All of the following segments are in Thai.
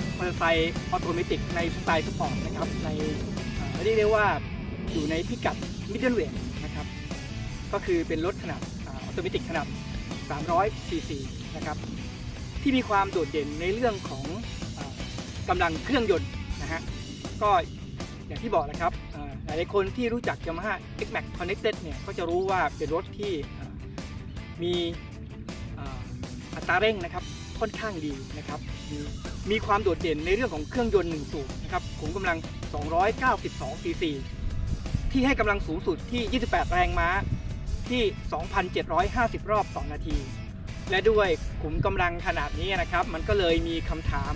ร์ไซค์ออโตเมติกในสไตล์สปอร์ตนะครับในเอ่เรียกได้ว่าอยู่ในพิกัดมิดเดิลเวทนะครับก็คือเป็นรถขนาดออโตเมติกขนาด 300 ซีซีนะครับที่มีความโดดเด่นในเรื่องของอกำลังเครื่องยนต์นะฮะก็อย่างที่บอกนะครับหลายๆคนที่รู้จัก Yamaha X-Max Connected เนี่ยก็จะรู้ว่าเป็นรถที่มีอัตราเร่งนะครับ ค่อนข้างดีนะครับ มีความโดดเด่นในเรื่องของเครื่องยนต์หนึ่งสูบนะครับขุมกำลัง 292 ซีซีที่ให้กำลังสูงสุดที่ 28 แรงม้าที่ 2,750 รอบต่อนาที และด้วยขุมกำลังขนาดนี้นะครับ มันก็เลยมีคำถาม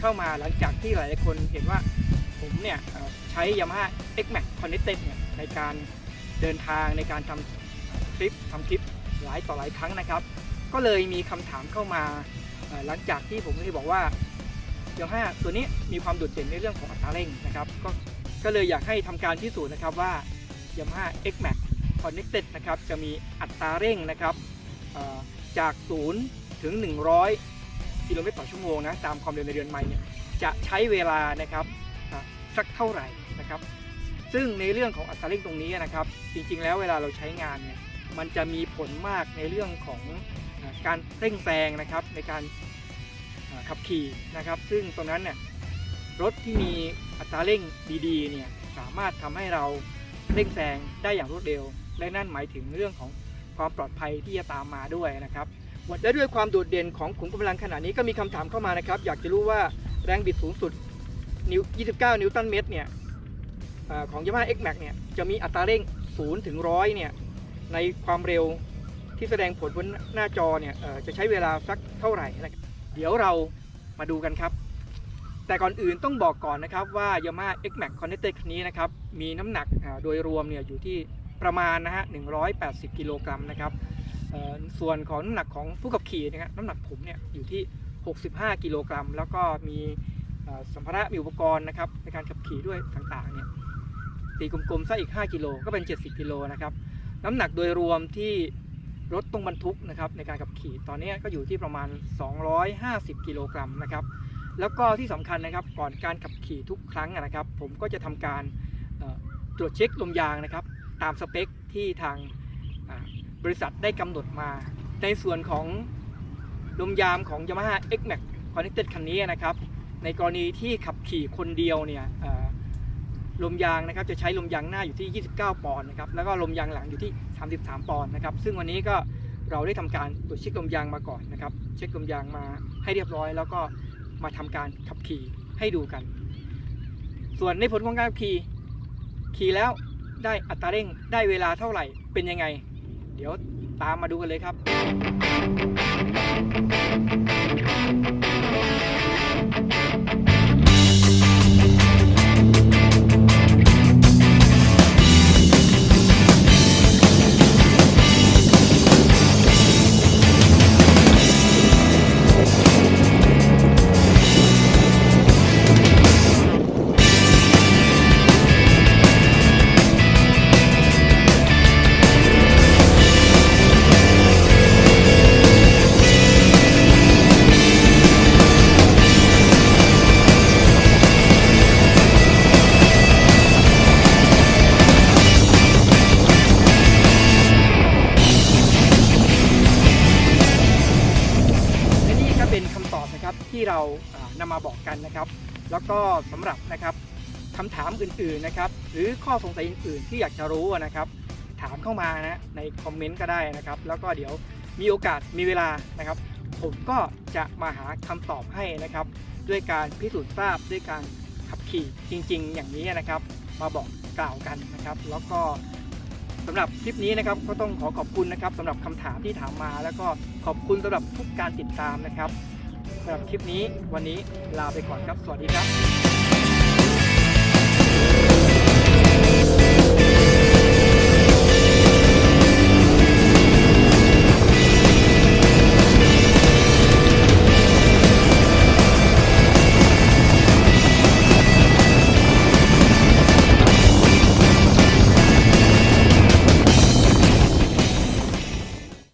เข้ามาหลังจากที่หลายๆคนเห็นว่าผมเนี่ยใช้ Yamaha X-Max Connected เนี่ยในการเดินทางในการทำทริปทำทริปหลายต่อหลายครั้งนะครับ ก็เลยมีคำถามเข้ามาหลังจากที่ผมได้บอกว่า Yamaha ตัวนี้มีความโดดเด่นในเรื่องของอัตราเร่งนะครับก็ก็เลยอยากให้ทำการพิสูจน์นะครับว่า Yamaha X-Max Connected นะครับจะมีอัตราเร่งนะครับจาก 0 ถึง 100 กิโลเมตรต่อชั่วโมงนะตามความเร็วในเดือนไมล์เนี่ยจะใช้เวลานะครับสักเท่าไหร่นะครับ ซึ่งในเรื่องของอัตราเร่งตรงนี้นะครับ จริงๆแล้วเวลาเราใช้งานเนี่ยมันจะมีผลมากในเรื่องของ การเร่งแซงนะครับในการขับขี่นะครับ ซึ่งตรงนั้นเนี่ยรถที่มีอัตราเร่งดีๆเนี่ยสามารถทำให้เราเร่งแซงได้อย่างรวดเร็ว และนั่นหมายถึงเรื่องของความปลอดภัยที่จะตามมาด้วยนะครับและด้วยความโดดเด่นของขุมกำลังขนาดนี้ก็มีคำถามเข้ามานะครับ อยากจะรู้ว่าแรงบิดสูงสุดนิ้ว29 นิวตันเมตรเนี่ยอของ Yamaha X-Max เนี่ยจะมีอัตราเร่ง 0 ถึง 100 เนี่ยในความเร็ว ที่แสดงผลบนหน้าจอเนี่ยจะใช้เวลาสักเท่าไหร่นะเดี๋ยวเรามาดูกันครับ แต่ก่อนอื่นต้องบอกก่อนนะครับว่า Yamaha X-Max Connected คันนี้นะครับมีน้ำหนักโดยรวมเนี่ยอยู่ที่ประมาณนะฮะ 180 กิโลกรัมนะครับส่วนของน้ำหนักของผู้ขับขี่นะครับน้ำหนักผมเนี่ยอยู่ที่ 65 กิโลกรัม แล้วก็มีสัมภาระมีอุปกรณ์นะครับในการขับขี่ด้วยต่างๆเนี่ยตีกลมๆซะอีก 5 กิโลก็เป็น 70 กิโลนะครับน้ำหนักโดยรวมที่ รถต้องบรรทุกนะครับในการขับขี่ตอนนี้ก็อยู่ที่ประมาณ 250 กิโลกรัมนะครับแล้วก็ที่สำคัญนะครับก่อนการขับขี่ทุกครั้งนะครับ ผมก็จะทำการตรวจเช็คลมยางนะครับ ตามสเปคที่ทางบริษัทได้กำหนดมา ในส่วนของลมยางของ Yamaha X-Max Connected คันนี้นะครับ ในกรณีที่ขับขี่คนเดียวเนี่ย ลมยางนะครับจะใช้ลมยางหน้าอยู่ที่ 29 ปอนด์นะครับแล้วก็ลมยางหลังอยู่ที่ 33 ปอนด์นะครับซึ่งวันนี้ก็เราได้ทำการตรวจเช็คลมยางมาก่อนนะครับ เช็คลมยางมาให้เรียบร้อย แล้วก็มาทำการขับขี่ให้ดูกัน ส่วนในผลของการขับขี่ขี่แล้วได้อัตราเร่งได้เวลาเท่าไหร่เป็นยังไง เดี๋ยวตามมาดูกันเลยครับ เราอ่านำมาบอกกันนะครับ แล้วก็สำหรับนะครับคำถามอื่นๆนะครับ หรือข้อสงสัยอื่นๆที่อยากจะรู้นะครับ ถามเข้ามานะในคอมเมนต์ก็ได้นะครับ แล้วก็เดี๋ยวมีโอกาสมีเวลานะครับ ผมก็จะมาหาคำตอบให้นะครับ ด้วยการพิสูจน์ทราบด้วยการขับขี่จริง ๆ อย่างนี้นะครับ มาบอกกล่าวกันนะครับ แล้วก็สำหรับคลิปนี้นะครับก็ต้องขอขอบคุณนะครับสำหรับคำถามที่ถามมา แล้วก็ขอบคุณสำหรับทุกการติดตามนะครับ สำหรับคลิปนี้วันนี้ลาไปก่อนครับ สวัสดีครับ